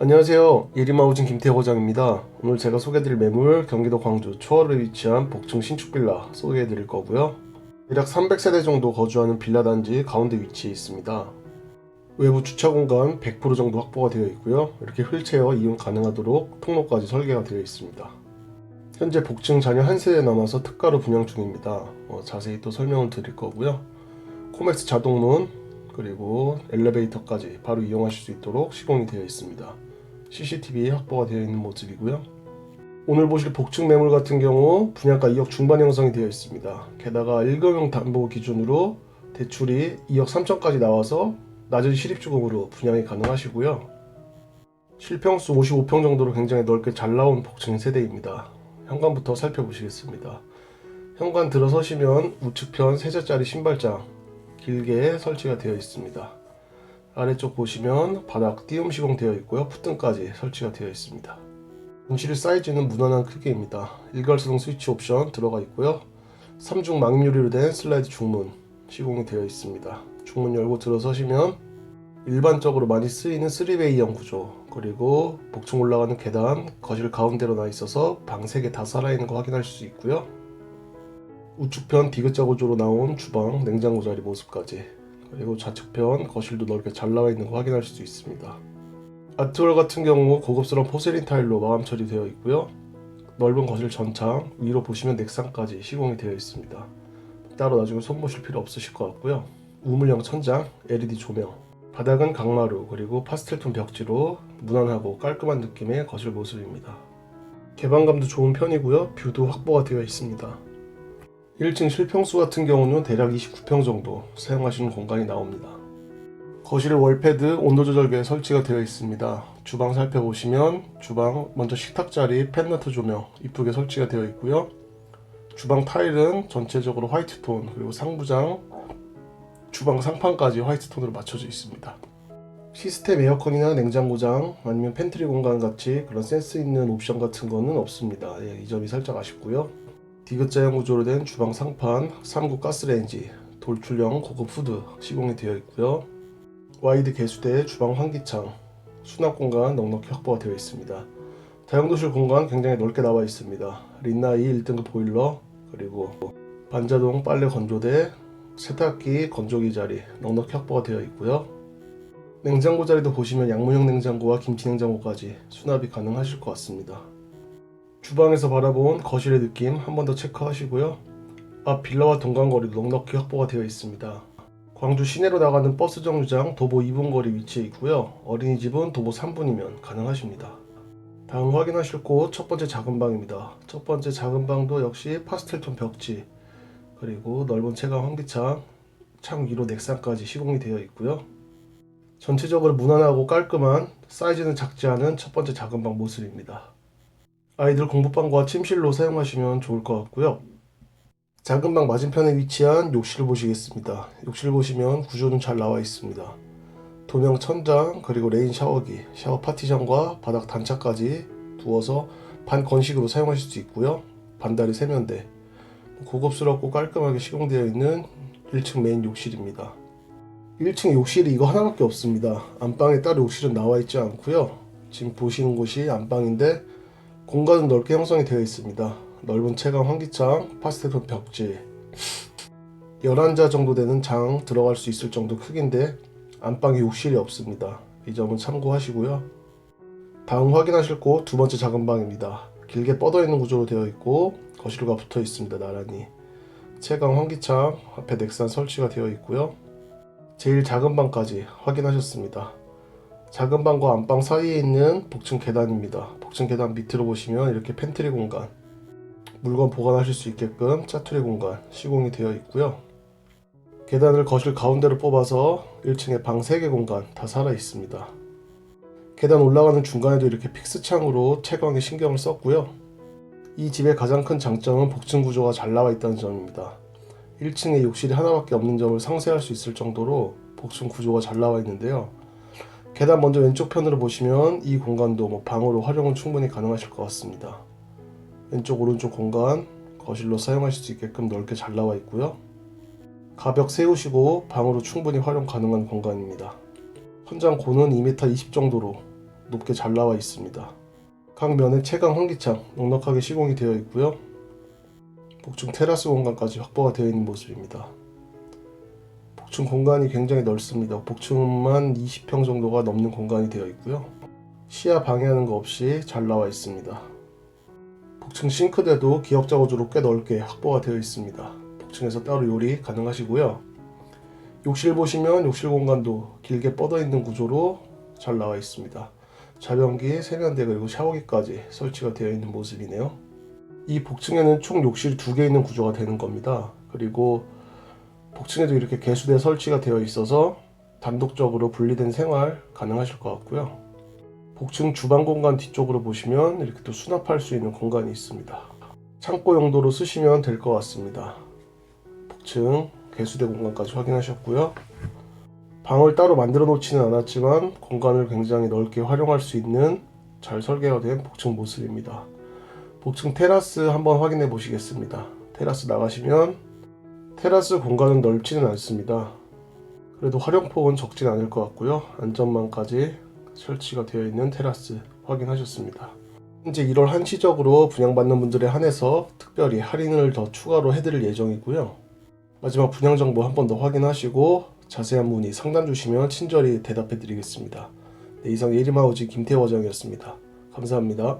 안녕하세요. 예리마우진 김태호장입니다. 오늘 제가 소개해드릴 매물 경기도 광주 초월에 위치한 복층 신축 빌라 소개해드릴 거고요. 대략 300세대 정도 거주하는 빌라 단지 가운데 위치해 있습니다. 외부 주차 공간 100% 정도 확보가 되어 있고요. 이렇게 휠체어 이용 가능하도록 통로까지 설계가 되어 있습니다. 현재 복층 잔여 한 세대 남아서 특가로 분양 중입니다. 어, 자세히 또 설명을 드릴 거고요. 코맥스 자동문 그리고 엘리베이터까지 바로 이용하실 수 있도록 시공이 되어 있습니다. CCTV 확보가 되어 있는 모습이고요. 오늘 보실 복층 매물 같은 경우 분양가 2억 중반 형성이 되어 있습니다. 게다가 1금융 담보 기준으로 대출이 2억 3천까지 나와서 낮은 실입주금으로 분양이 가능하시고요. 실평수 55평 정도로 굉장히 넓게 잘 나온 복층 세대입니다. 현관부터 살펴보시겠습니다. 현관 들어서시면 우측편 세자짜리 신발장 길게 설치가 되어 있습니다. 아래쪽 보시면 바닥 띄움 시공되어 있고요. 푸등까지 설치가 되어 있습니다. 온실 사이즈는 무난한 크기입니다. 일괄수동 스위치 옵션 들어가 있고요. 3중 망유리로 된 슬라이드 중문 시공이 되어 있습니다. 중문 열고 들어서시면 일반적으로 많이 쓰이는 3베이형 구조 그리고 복층 올라가는 계단 거실 가운데로 나 있어서 방 3개 다 살아있는 거 확인할 수 있고요. 우측편 디귿자 구조로 나온 주방 냉장고 자리 모습까지 그리고 좌측편 거실도 넓게 잘 나와 있는 거 확인할 수 있습니다. 아트월 같은 경우 고급스러운 포세린 타일로 마감 처리되어 있고요. 넓은 거실 전창 위로 보시면 넥상까지 시공이 되어 있습니다. 따로 나중에 손보실 필요 없으실 것 같고요. 우물형 천장, LED 조명, 바닥은 강마루 그리고 파스텔톤 벽지로 무난하고 깔끔한 느낌의 거실 모습입니다. 개방감도 좋은 편이고요. 뷰도 확보가 되어 있습니다. 1층 실평수 같은 경우는 대략 29평 정도 사용하시는 공간이 나옵니다. 거실 월패드 온도 조절기에 설치가 되어 있습니다. 주방 살펴보시면 주방 먼저 식탁 자리 펜너트 조명 이쁘게 설치가 되어 있고요. 주방 타일은 전체적으로 화이트 톤 그리고 상부장 주방 상판까지 화이트 톤으로 맞춰져 있습니다. 시스템 에어컨이나 냉장고장 아니면 팬트리 공간 같이 그런 센스 있는 옵션 같은 거는 없습니다. 예, 이 점이 살짝 아쉽고요. 디귿자형 구조로 된 주방 상판, 3구 가스레인지, 돌출형 고급 후드 시공이 되어 있고요. 와이드 개수대 주방 환기창, 수납 공간 넉넉히 확보가 되어 있습니다. 다용도실 공간 굉장히 넓게 나와 있습니다. 린나이 1등급 보일러, 그리고 반자동 빨래 건조대, 세탁기 건조기 자리 넉넉히 확보가 되어 있고요. 냉장고 자리도 보시면 양문형 냉장고와 김치 냉장고까지 수납이 가능하실 것 같습니다. 주방에서 바라본 거실의 느낌 한 번 더 체크하시고요. 앞 빌라와 동간거리도 넉넉히 확보가 되어 있습니다. 광주 시내로 나가는 버스 정류장 도보 2분 거리 위치해 있고요. 어린이집은 도보 3분이면 가능하십니다. 다음 확인하실 곳 첫 번째 작은 방입니다. 첫 번째 작은 방도 역시 파스텔톤 벽지 그리고 넓은 채광 환기창 창 위로 넥상까지 시공이 되어 있고요. 전체적으로 무난하고 깔끔한 사이즈는 작지 않은 첫 번째 작은 방 모습입니다. 아이들 공부방과 침실로 사용하시면 좋을 것 같고요. 작은 방 맞은편에 위치한 욕실을 보시겠습니다. 욕실 보시면 구조는 잘 나와 있습니다. 도명 천장 그리고 레인 샤워기, 샤워 파티션과 바닥 단차까지 두어서 반 건식으로 사용하실 수 있고요. 반다리 세면대, 고급스럽고 깔끔하게 시공되어 있는 1층 메인 욕실입니다. 1층 욕실이 이거 하나밖에 없습니다. 안방에 따로 욕실은 나와 있지 않고요. 지금 보시는 곳이 안방인데 공간은 넓게 형성이 되어 있습니다. 넓은 채광 환기창, 파스텔톤 벽지 11자 정도 되는 장 들어갈 수 있을 정도 크기인데 안방에 욕실이 없습니다. 이 점은 참고하시고요. 다음 확인하실 곳 두 번째 작은 방입니다. 길게 뻗어 있는 구조로 되어 있고 거실과 붙어 있습니다. 나란히 채광 환기창 앞에 넥산 설치가 되어 있고요. 제일 작은 방까지 확인하셨습니다. 작은 방과 안방 사이에 있는 복층 계단입니다. 복층 계단 밑으로 보시면 이렇게 팬트리 공간, 물건 보관하실 수 있게끔 짜투리 공간 시공이 되어 있고요. 계단을 거실 가운데로 뽑아서 1층에 방 3개 공간 다 살아 있습니다. 계단 올라가는 중간에도 이렇게 픽스 창으로 채광에 신경을 썼고요. 이 집의 가장 큰 장점은 복층 구조가 잘 나와 있다는 점입니다. 1층에 욕실이 하나밖에 없는 점을 상쇄할 수 있을 정도로 복층 구조가 잘 나와 있는데요. 계단 먼저 왼쪽 편으로 보시면 이 공간도 뭐 방으로 활용은 충분히 가능하실 것 같습니다. 왼쪽 오른쪽 공간 거실로 사용하실 수 있게끔 넓게 잘 나와 있고요. 가벽 세우시고 방으로 충분히 활용 가능한 공간입니다. 천장 고는 2m 20 정도로 높게 잘 나와 있습니다. 각 면에 채광 환기창 넉넉하게 시공이 되어 있고요. 복층 테라스 공간까지 확보가 되어 있는 모습입니다. 복층 공간이 굉장히 넓습니다. 복층만 20평 정도가 넘는 공간이 되어 있고요. 시야 방해하는 거 없이 잘 나와 있습니다. 복층 싱크대도 기역 작업으로 꽤 넓게 확보가 되어 있습니다. 복층에서 따로 요리 가능하시고요. 욕실 보시면 욕실 공간도 길게 뻗어 있는 구조로 잘 나와 있습니다. 자변기, 세면대 그리고 샤워기까지 설치가 되어 있는 모습이네요. 이 복층에는 총 욕실이 두개 있는 구조가 되는 겁니다. 그리고 복층에도 이렇게 개수대 설치가 되어 있어서 단독적으로 분리된 생활 가능하실 것 같고요. 복층 주방 공간 뒤쪽으로 보시면 이렇게 또 수납할 수 있는 공간이 있습니다. 창고 용도로 쓰시면 될 것 같습니다. 복층 개수대 공간까지 확인하셨고요. 방을 따로 만들어 놓지는 않았지만 공간을 굉장히 넓게 활용할 수 있는 잘 설계가 된 복층 모습입니다. 복층 테라스 한번 확인해 보시겠습니다. 테라스 나가시면 테라스 공간은 넓지는 않습니다. 그래도 활용폭은 적진 않을 것 같고요. 안전망까지 설치가 되어 있는 테라스 확인하셨습니다. 현재 1월 한시적으로 분양받는 분들에 한해서 특별히 할인을 더 추가로 해드릴 예정이고요. 마지막 분양 정보 한 번 더 확인하시고 자세한 문의 상담 주시면 친절히 대답해 드리겠습니다. 네, 이상 예리마우지 김태호 과장이었습니다. 감사합니다.